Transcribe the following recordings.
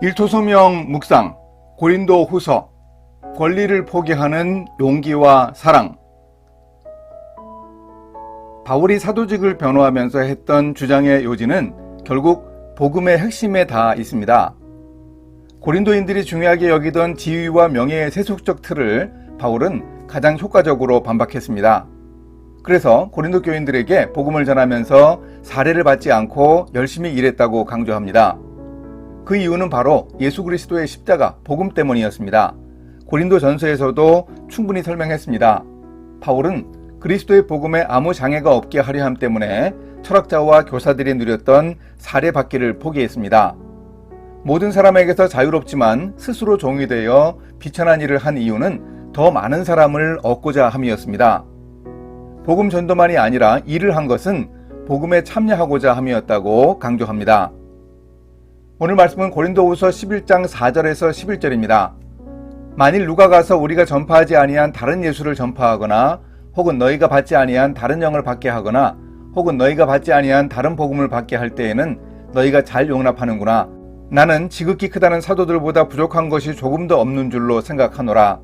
일토소명 묵상 고린도 후서 권리를 포기하는 용기와 사랑 바울이 사도직을 변호하면서 했던 주장의 요지는 결국 복음의 핵심에 다 있습니다. 고린도인들이 중요하게 여기던 지위와 명예의 세속적 틀을 바울은 가장 효과적으로 반박했습니다. 그래서 고린도 교인들에게 복음을 전하면서 사례를 받지 않고 열심히 일했다고 강조합니다. 그 이유는 바로 예수 그리스도의 십자가 복음 때문이었습니다. 고린도 전서에서도 충분히 설명했습니다. 바울은 그리스도의 복음에 아무 장애가 없게 하려 함 때문에 철학자와 교사들이 누렸던 사례 받기를 포기했습니다. 모든 사람에게서 자유롭지만 스스로 종이 되어 비천한 일을 한 이유는 더 많은 사람을 얻고자 함이었습니다. 복음 전도만이 아니라 일을 한 것은 복음에 참여하고자 함이었다고 강조합니다. 오늘 말씀은 고린도후서 11장 4절에서 11절입니다. 만일 누가 가서 우리가 전파하지 아니한 다른 예수를 전파하거나 혹은 너희가 받지 아니한 다른 영을 받게 하거나 혹은 너희가 받지 아니한 다른 복음을 받게 할 때에는 너희가 잘 용납하는구나. 나는 지극히 크다는 사도들보다 부족한 것이 조금도 없는 줄로 생각하노라.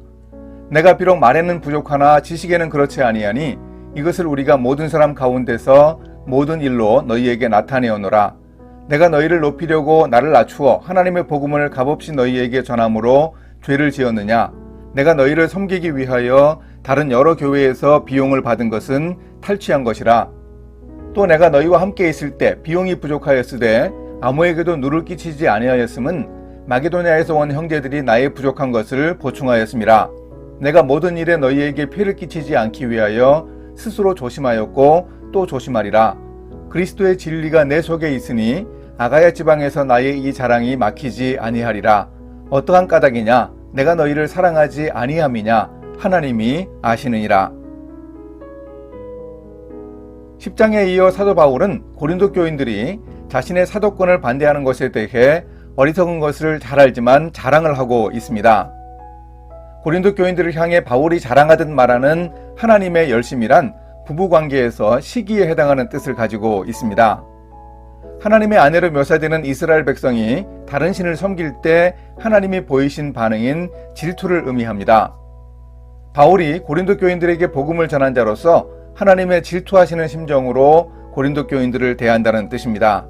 내가 비록 말에는 부족하나 지식에는 그렇지 아니하니 이것을 우리가 모든 사람 가운데서 모든 일로 너희에게 나타내어노라. 내가 너희를 높이려고 나를 낮추어 하나님의 복음을 값없이 너희에게 전함으로 죄를 지었느냐? 내가 너희를 섬기기 위하여 다른 여러 교회에서 비용을 받은 것은 탈취한 것이라. 또 내가 너희와 함께 있을 때 비용이 부족하였으되 아무에게도 누를 끼치지 아니하였음은 마게도냐에서 온 형제들이 나의 부족한 것을 보충하였음이라. 내가 모든 일에 너희에게 피를 끼치지 않기 위하여 스스로 조심하였고 또 조심하리라. 그리스도의 진리가 내 속에 있으니 아가야 지방에서 나의 이 자랑이 막히지 아니하리라. 어떠한 까닭이냐? 내가 너희를 사랑하지 아니함이냐? 하나님이 아시느니라. 10장에 이어 사도 바울은 고린도 교인들이 자신의 사도권을 반대하는 것에 대해 어리석은 것을 잘 알지만 자랑을 하고 있습니다. 고린도 교인들을 향해 바울이 자랑하듯 말하는 하나님의 열심이란 부부 관계에서 시기에 해당하는 뜻을 가지고 있습니다. 하나님의 아내로 묘사되는 이스라엘 백성이 다른 신을 섬길 때 하나님이 보이신 반응인 질투를 의미합니다. 바울이 고린도 교인들에게 복음을 전한 자로서 하나님의 질투하시는 심정으로 고린도 교인들을 대한다는 뜻입니다.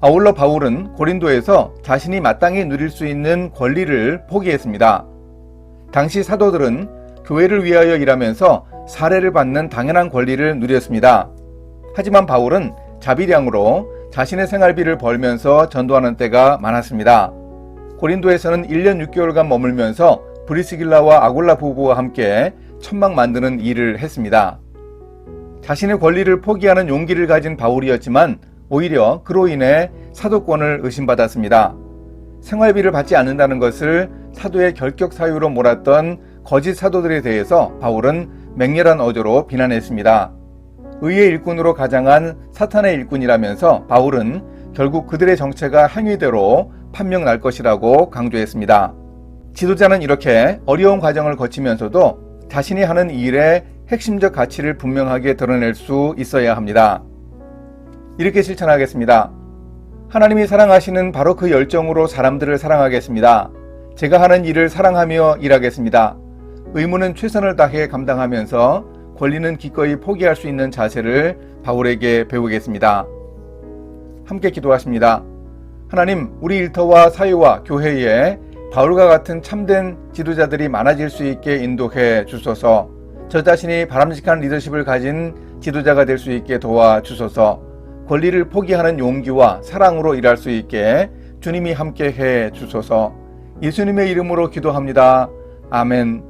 아울러 바울은 고린도에서 자신이 마땅히 누릴 수 있는 권리를 포기했습니다. 당시 사도들은 교회를 위하여 일하면서 사례를 받는 당연한 권리를 누렸습니다. 하지만 바울은 자비량으로 자신의 생활비를 벌면서 전도하는 때가 많았습니다. 고린도에서는 1년 6개월간 머물면서 브리스길라와 아골라 부부와 함께 천막 만드는 일을 했습니다. 자신의 권리를 포기하는 용기를 가진 바울이었지만 오히려 그로 인해 사도권을 의심받았습니다. 생활비를 받지 않는다는 것을 사도의 결격 사유로 몰았던 거짓 사도들에 대해서 바울은 맹렬한 어조로 비난했습니다. 의의 일꾼으로 가장한 사탄의 일꾼이라면서 바울은 결국 그들의 정체가 행위대로 판명 날 것이라고 강조했습니다. 지도자는 이렇게 어려운 과정을 거치면서도 자신이 하는 일의 핵심적 가치를 분명하게 드러낼 수 있어야 합니다. 이렇게 실천하겠습니다. 하나님이 사랑하시는 바로 그 열정으로 사람들을 사랑하겠습니다. 제가 하는 일을 사랑하며 일하겠습니다. 의무는 최선을 다해 감당하면서 권리는 기꺼이 포기할 수 있는 자세를 바울에게 배우겠습니다. 함께 기도하십니다. 하나님, 우리 일터와 사회와 교회에 바울과 같은 참된 지도자들이 많아질 수 있게 인도해 주소서. 저 자신이 바람직한 리더십을 가진 지도자가 될 수 있게 도와 주소서. 권리를 포기하는 용기와 사랑으로 일할 수 있게 주님이 함께 해 주소서. 예수님의 이름으로 기도합니다. 아멘.